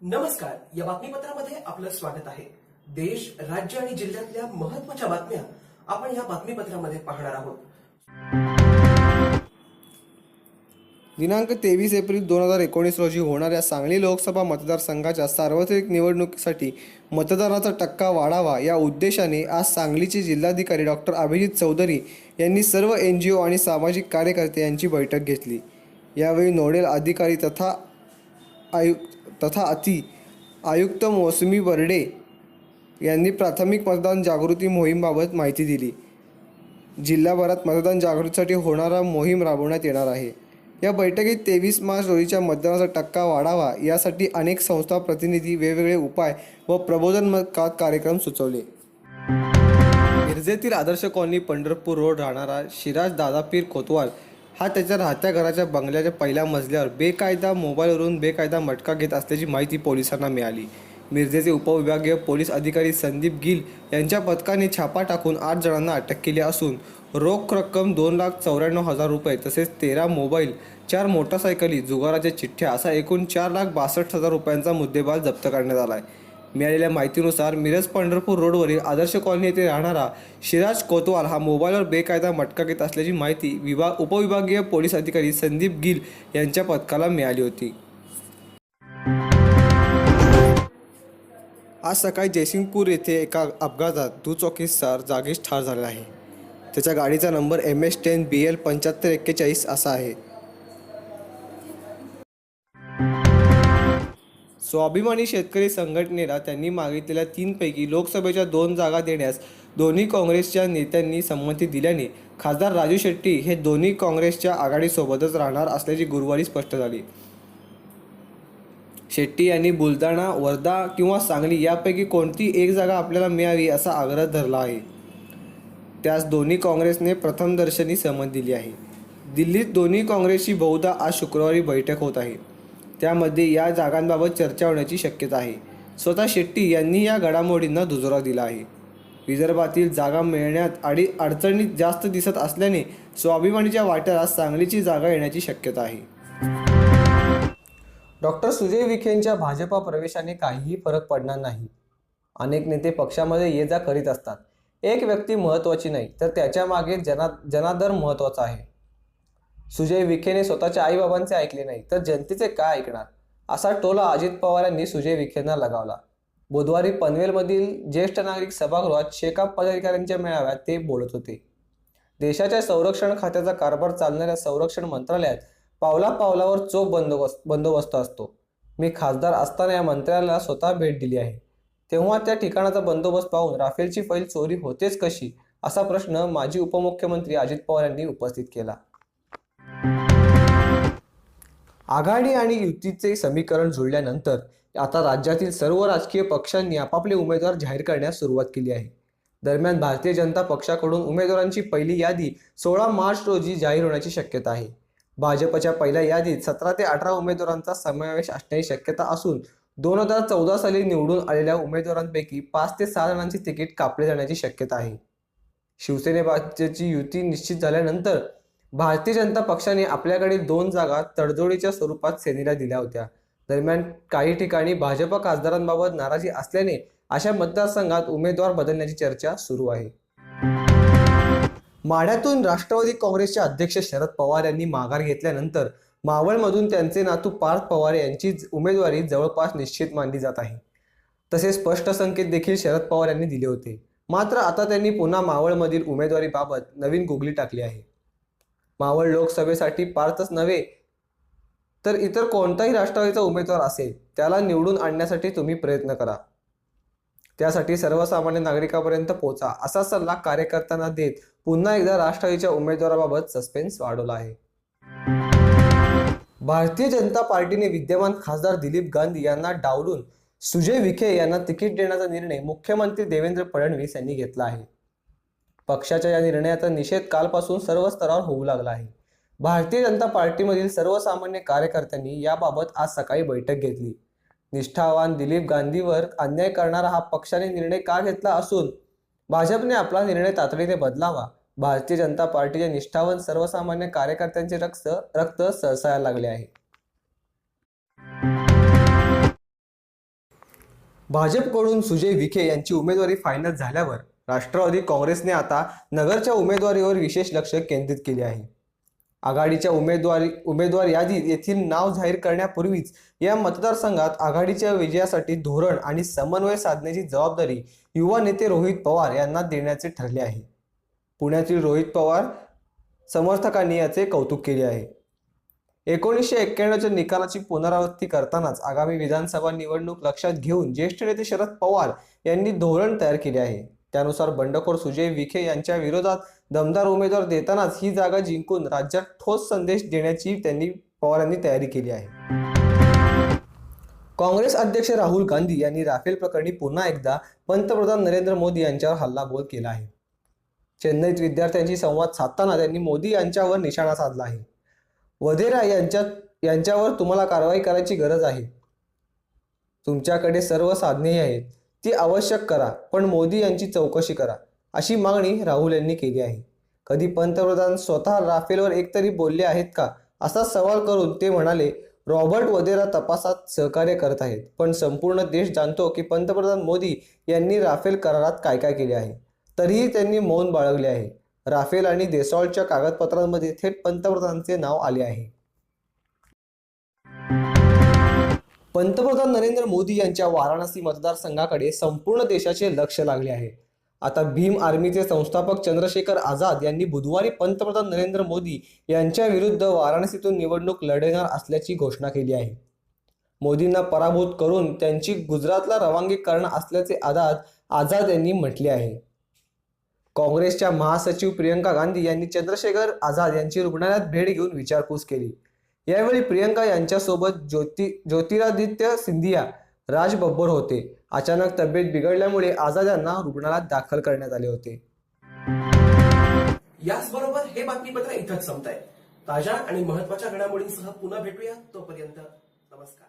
नमस्कार या बातमीपत्रामध्ये आपलं स्वागत आहे. देश राज्य आणि जिल्ह्यातल्या महत्त्वाच्या बातम्या आपण या बातमीपत्रामध्ये पाहणार आहोत. दिनांक तेवीस एप्रिल दोन हजार एकोणीस रोजी होणाऱ्या सांगली लोकसभा मतदारसंघाच्या सार्वत्रिक निवडणुकीसाठी मतदानाचा टक्का वाढावा या उद्देशाने आज सांगलीचे जिल्हाधिकारी डॉक्टर अभिजित चौधरी यांनी सर्व एन जी ओ आणि सामाजिक कार्यकर्ते यांची बैठक घेतली. यावेळी नोडेल अधिकारी तथा आयुक्त तथा अति आयुक्त मोसमी बर्डे यांनी प्राथमिक मतदान जागृती मोहीमबाबत माहिती दिली. जिल्हाभरात मतदान जागृतीसाठी होणारा मोहीम राबवण्यात येणार आहे. या बैठकीत तेवीस मार्च रोजीच्या मतदानाचा टक्का वाढावा यासाठी अनेक संस्था प्रतिनिधी वेगवेगळे उपाय व प्रबोधन का कार्यक्रम सुचवले. मिरजेतील आदर्श कॉलनी पंढरपूर रोड राहणारा शिराज दादापीर कोतवाल हा त्याच्या राहत्या घराच्या बंगल्याच्या पहिल्या मजल्यावर बेकायदा मोबाईलवरून बेकायदा मटका घेत असल्याची माहिती पोलिसांना मिळाली. मिरजेचे उपविभागीय पोलीस अधिकारी संदीप गिल यांच्या पथकाने छापा टाकून आठ जणांना अटक केली असून रोख रक्कम दोन लाख चौऱ्याण्णव हजार रुपये तसेच तेरा मोबाईल चार मोटारसायकली जुगाराच्या चिठ्ठ्या असा एकूण चार लाख बासष्ट हजार रुपयांचा मुद्देमाल जप्त करण्यात आला आहे मिळालेल्या माहितीनुसार मिरज पंढरपूर रोडवरील आदर्श कॉलनी येथे राहणारा शिराज कोतवाल हा मोबाईलवर बेकायदा मटका घेत असल्याची माहिती विभाग उपविभागीय पोलीस अधिकारी संदीप गिल यांच्या पथकाला मिळाली होती. आज सकाळी जयसिंगपूर येथे एका अपघातात दुचौकीसार जागीच ठार झाला आहे. त्याच्या गाडीचा number M S ten B L पंच्याहत्तर एक्केचाळीस असा आहे. स्वाभिमानी शेतकरी संघटनेला त्यांनी मागितलेल्या तीनपैकी लोकसभेच्या दोन जागा देण्यास दोन्ही काँग्रेसच्या नेत्यांनी संमती दिल्याने खासदार राजू शेट्टी हे दोन्ही काँग्रेसच्या आघाडीसोबतच राहणार असल्याची गुरुवारी स्पष्ट झाली. शेट्टी यांनी बुलढाणा वर्धा किंवा सांगली यापैकी कोणती एक जागा आपल्याला मिळावी असा आग्रह धरला आहे? त्यास दोन्ही काँग्रेसने प्रथमदर्शनी सहमत दिली आहे. दिल्लीत दोन्ही काँग्रेसची बहुधा आज शुक्रवारी बैठक होत आहे. त्यामध्ये या जागांबाबत चर्चा होण्याची शक्यता आहे. स्वतः शेट्टी यांनी या घडामोडींना दुजोरा दिला आहे. विदर्भातील जागा मिळण्यात आणि अडचणीत जास्त दिसत असल्याने स्वाभिमानीच्या वाट्याला सांगलीची जागा येण्याची शक्यता आहे. डॉक्टर सुजय विखेंच्या भाजपा प्रवेशाने काहीही फरक पडणार नाही. अनेक नेते पक्षामध्ये ये जा करीत असतात. एक व्यक्ती महत्त्वाची नाही तर त्याच्यामागे जना जनादर महत्त्वाचा आहे. सुजय विखेने स्वतःच्या आईबाबांचे ऐकले नाही तर जनतेचे काय ऐकणार? असा टोला अजित पवार यांनी सुजय विखेंना लगावला. बुधवारी पनवेलमधील ज्येष्ठ नागरिक सभागृहात शेकाप पदाधिकाऱ्यांच्या मेळाव्यात ते बोलत होते. देशाच्या संरक्षण खात्याचा कारभार चालणाऱ्या संरक्षण मंत्रालयात पावला पावलावर चोख बंदोबस्त बंदोबस्त असतो. मी खासदार असताना या मंत्र्याला स्वतः भेट दिली आहे. तेव्हा त्या ठिकाणाचा बंदोबस्त पाहून राफेलची फैल चोरी होतेच कशी? असा प्रश्न माजी उपमुख्यमंत्री अजित पवार यांनी उपस्थित केला. आघाडी आणि युतीचे समीकरण जुळल्यानंतर आता राज्यातील सर्व राजकीय पक्षांनी आपापले उमेदवार जाहीर करण्यास सुरुवात केली आहे. दरम्यान भारतीय जनता पक्षाकडून उमेदवारांची पहिली यादी सोळा मार्च रोजी जाहीर होण्याची शक्यता आहे. भाजपच्या पहिल्या यादीत सतरा ते अठरा उमेदवारांचा समावेश असण्याची शक्यता असून दोन हजार चौदा साली निवडून आलेल्या उमेदवारांपैकी पाच ते सहा जणांची तिकीट कापले जाण्याची शक्यता आहे. शिवसेनेबाबतची युती निश्चित झाल्यानंतर भारतीय जनता पक्षाने आपल्याकडे दोन जागा तडजोडीच्या स्वरूपात सेनेला दिल्या होत्या. दरम्यान काही ठिकाणी भाजप खासदारांबाबत नाराजी असल्याने अशा मतदारसंघात उमेदवार बदलण्याची चर्चा सुरू आहे. माढ्यातून राष्ट्रवादी काँग्रेसचे अध्यक्ष शरद पवार यांनी माघार घेतल्यानंतर मावळमधून त्यांचे नातू पार्थ पवार यांची उमेदवारी जवळपास निश्चित मानली जात आहे. तसे स्पष्ट संकेत देखील शरद पवार यांनी दिले होते. मात्र आता त्यांनी पुन्हा मावळमधील उमेदवारीबाबत नवीन गुगली टाकली आहे. मावळ लोकसभेसाठी पार्थच नव्हे तर इतर कोणताही राष्ट्रवादीचा उमेदवार असेल त्याला निवडून आणण्यासाठी तुम्ही प्रयत्न करा. त्यासाठी सर्वसामान्य नागरिकांपर्यंत पोहोचा असा सल्ला कार्यकर्त्यांना देत पुन्हा एकदा राष्ट्रवादीच्या उमेदवाराबाबत सस्पेन्स वाढवला आहे. भारतीय जनता पार्टीने विद्यमान खासदार दिलीप गांधी यांना डावलून सुजय विखे यांना तिकीट देण्याचा निर्णय मुख्यमंत्री देवेंद्र फडणवीस यांनी घेतला आहे. पक्षाच्या या निर्णयाचा निषेध कालपासून सर्व स्तरावर होऊ लागला आहे. भारतीय जनता पार्टीमधील सर्वसामान्य कार्यकर्त्यांनी याबाबत आज सकाळी बैठक घेतली. निष्ठावान दिलीप गांधीवर अन्याय करणारा हा पक्षाने निर्णय का घेतला असून भाजपने आपला निर्णय तातडीने बदलावा. भारतीय जनता पार्टीच्या निष्ठावान सर्वसामान्य कार्यकर्त्यांचे रक्त रक्त सळसळायला लागले आहे. भाजपकडून सुजय विखे यांची उमेदवारी फायनल झाल्यावर राष्ट्रवादी काँग्रेसने आता नगरच्या उमेदवारीवर विशेष लक्ष केंद्रित केले आहे. आघाडीच्या उमेदवारी उमेदवार यादीत येथील नाव जाहीर करण्यापूर्वीच या मतदारसंघात आघाडीच्या विजयासाठी धोरण आणि समन्वय साधण्याची जबाबदारी युवा नेते रोहित पवार यांना देण्याचे ठरले आहे. पुण्यातील रोहित पवार समर्थकांनी याचे कौतुक केले आहे. एकोणीसशे एक्क्याण्णवच्या निकालाची पुनरावृत्ती करतानाच आगामी विधानसभा निवडणूक लक्षात घेऊन ज्येष्ठ नेते शरद पवार यांनी धोरण तयार केले आहे. त्यानुसार बंडखोर सुजय विखे यांच्या विरोधात दमदार उमेदवार देतानाच ही जागा जिंकून राज्यात ठोस संदेश देण्याची त्यांनी पवारांनी तयारी केली आहे. काँग्रेस अध्यक्ष राहुल गांधी यांनी राफेल प्रकरणी पुन्हा एकदा पंतप्रधान नरेंद्र मोदी यांच्यावर हल्लाबोल केला आहे. चेन्नईत विद्यार्थ्यांशी संवाद साधताना त्यांनी मोदी यांच्यावर निशाणा साधला आहे. वधेरा यांच्या यांच्यावर तुम्हाला कारवाई करायची गरज आहे. तुमच्याकडे सर्व साधनेही आहेत. ती आवश्यक करा पण मोदी यांची चौकशी करा अशी मागणी राहुल यांनी केली आहे. कधी पंतप्रधान स्वतः राफेलवर एकतरी बोलले आहेत का? असा सवाल करून ते म्हणाले रॉबर्ट वधेरा तपासात सहकार्य करत आहेत पण संपूर्ण देश जाणतो की पंतप्रधान मोदी यांनी राफेल करारात काय काय केले आहे. तरीही त्यांनी मौन बाळगले आहे. राफेल आणि देसॉल्टच्या कागदपत्रांमध्ये थेट पंतप्रधानांचे नाव आले आहे. पंतप्रधान नरेंद्र मोदी यांच्या वाराणसी मतदारसंघाकडे संपूर्ण देशाचे लक्ष लागले आहे. आता भीम आर्मीचे संस्थापक चंद्रशेखर आझाद यांनी बुधवारी पंतप्रधान नरेंद्र मोदी यांच्या विरुद्ध वाराणसीतून निवडणूक लढणार असल्याची घोषणा केली आहे. मोदींना पराभूत करून त्यांची गुजरातला रवानगी करणार असल्याचे आझाद आझाद यांनी म्हटले आहे. काँग्रेसच्या महासचिव प्रियंका गांधी यांनी चंद्रशेखर आझाद यांची रुग्णालयात भेट घेऊन विचारपूस केली. यावेळी प्रियंका यांच्यासोबत ज्योती ज्योतिरादित्य सिंधिया राज बब्बर होते. अचानक तब्येत बिघडल्यामुळे आझाद यांना रुग्णालयात दाखल करण्यात आले होते. याचबरोबर हे बातमीपत्र इथंच संपत आहे ताज्या आणि महत्त्वाच्या घडामोडींसह पुन्हा भेटूया तोपर्यंत. नमस्कार.